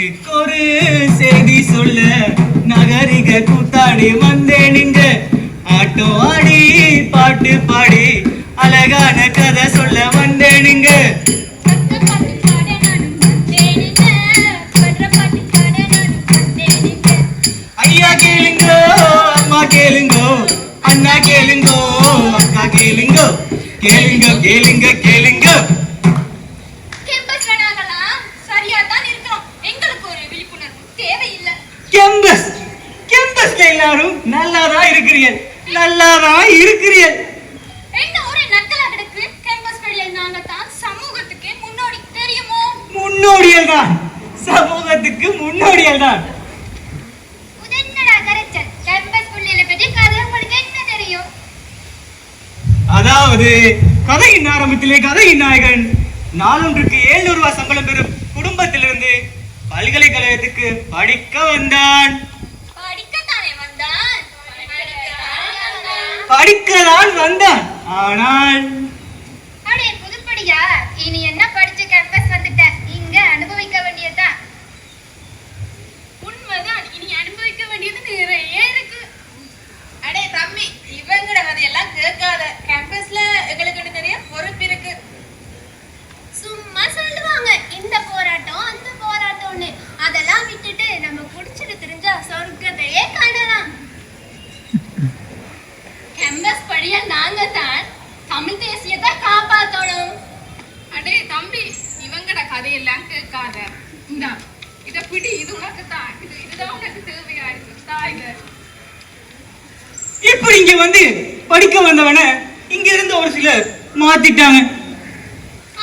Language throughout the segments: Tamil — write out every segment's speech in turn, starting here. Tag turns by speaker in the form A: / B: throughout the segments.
A: நாட்டுக்கொரு செய்தி சொல்ல நகரிக கூத்தாடி வந்தேனுங்க ஆட்டோ ஆடி பாட்டு பாடி அழகான கதை சொல்ல
B: வந்தே நீங்க
A: ஐயா கேளுங்கோ அம்மா கேளுங்கோ அண்ணா கேளுங்கோ அக்கா கேளுங்கோ கேளுங்க கேளுங்க கேளுங்க.
B: நாங்க தான் சமூகத்துக்கு முன்னோடி. தெரியுமோ?
A: முன்னோடியல் தான் சமூகத்துக்கு முன்னோடியல் தான் அதாவது கதையின் ஆரம்பத்திலே கதையின் நாயகன் நாளொன்றுக்கு ஏழ்நூறு ரூபாய் சம்பளம் பெறும் குடும்பத்திலிருந்து பல்கலைக்கழகத்துக்கு படிக்க வந்தான். படிக்கதான் வந்தேன். ஆனால்
B: அடே புதுப்படியா? இனி
C: கதையெல்லாம் கேட்காத.
B: இந்தா
C: இத பிடி இது உனக்கு தான் இது இதுதான் உனக்கு தேவையா இருக்கு. தாய்க
A: இப்படி இங்க வந்து படிக்க வந்தவன இங்க இருந்த ஒரு சிலர் மாத்திட்டாங்க.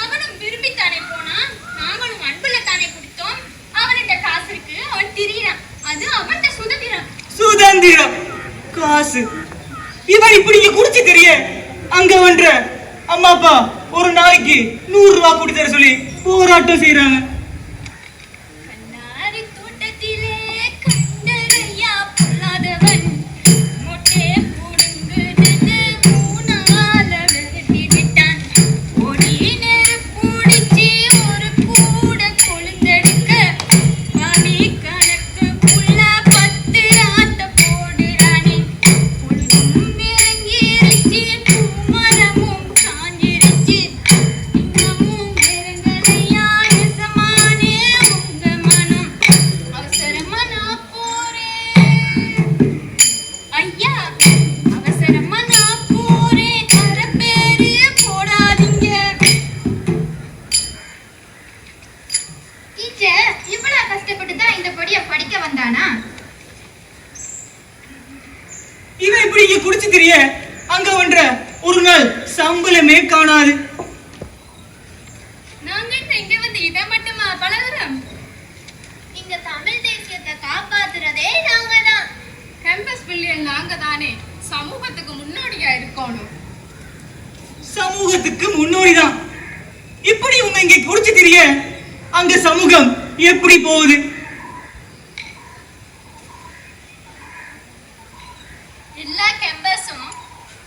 B: அவனும் விரும்பித்தானே போனான். நாங்களும் அன்புல தானே குடித்தோம். அவன்கிட்ட காசு இருக்கு அவன் திரியறான் அது அவன்கிட்ட சுதந்திரம்.
A: சுதந்திரம். காசு. இவன் இப்படி இங்க குடிச்சு தெரிய அங்க வன்ற அம்மா அப்பா ஒரு நாளைக்கு நூறு ரூபாய் கொடுத்து தர சொல்லி போராட்டம் செய்யறாங்க
B: இவ்வளவு கஷ்டப்பட்டு தான் இந்த பொடிய படிக்க வந்தானா?
A: இவன் இப்படி இங்க குடிச்சு தெரிய அங்க வன்ற ஒரு நாள் சம்பளமே காணாது.
B: நாங்க என்ன இங்க வந்து இதை மட்டுமா பழகுறோம்? இங்க தமிழ் தேசியத்தை காப்பாத்துறதே நாங்க தான்
C: கேம்பஸ் பிள்ளைகள் நாங்க தானே சமூகத்துக்கு முன்னோடியா இருக்கணும்.
A: சமூகத்துக்கு முன்னோடிதான். இப்படி உங்க இங்க குடிச்சு தெரிய அங்க சமூகம் எப்படி போகுது?
B: எல்லா கேம்பஸும்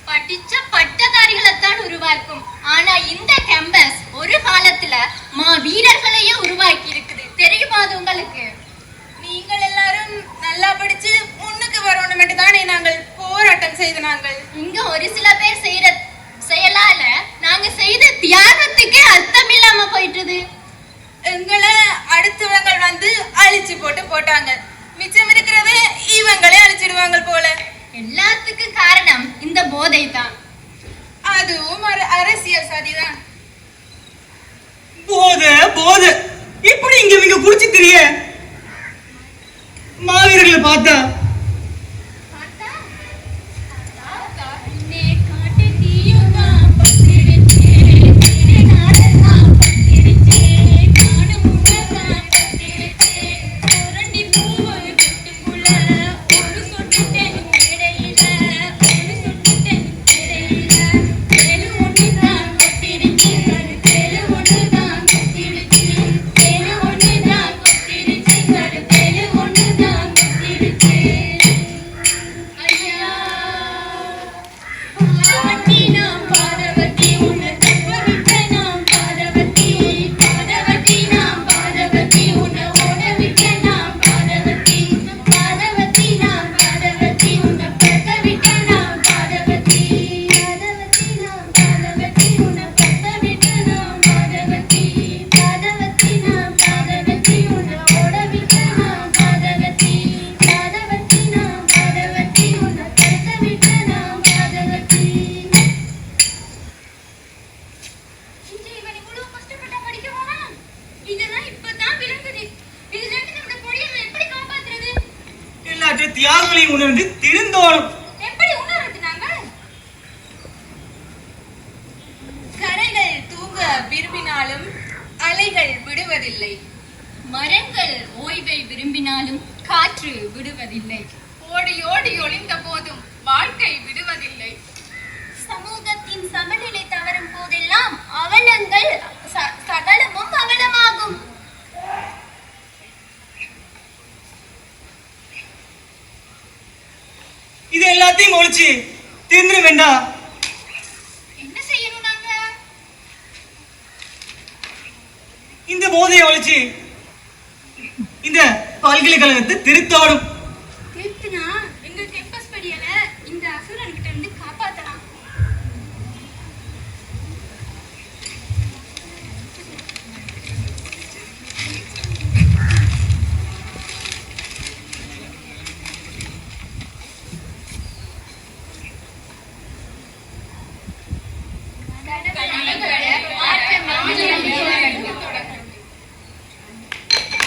B: படிச்ச பட்டதாரிகளைத்தான் உருவாக்கும். ஆனா இந்த கேம்பஸ் ஒரு காலத்துல மா வீரர்களையே உருவாக்கி இருக்குது தெரியுமா அது உங்களுக்கு?
C: நீங்கள் எல்லாரும் நல்லா படிச்சு முன்னுக்கு வரணும் தானே நாங்கள் போராட்டம் செய்த நாங்கள்?
B: இங்க ஒரு சில பேர் செய்யற போதை தான்
C: அதுவும் ஒரு அரசியல் சதிதான்.
A: போத போத. இப்படி இங்க இவங்க குடிச்சு தெரிய மாவீரர்களை பார்த்தா Thank. உணர்ந்து திருந்தோணும்
C: கரைகள் தூங்க விரும்பினாலும் அலைகள் விடுவதில்லை.
B: மரங்கள் ஓய்வை விரும்பினாலும் காற்று விடுவதில்லை.
C: ஓடி ஓடி ஒளிந்த போதும் வாழ்க்கை விடுவதில்லை.
A: எல்லாத்தையும் ஒழிச்சு திருந்திர வேண்டாம்
B: என்ன செய்யணும் நாங்க?
A: இந்த போதையை ஒழிச்சு இந்த பல்கலைக்கழகத்தை திருத்தோடும்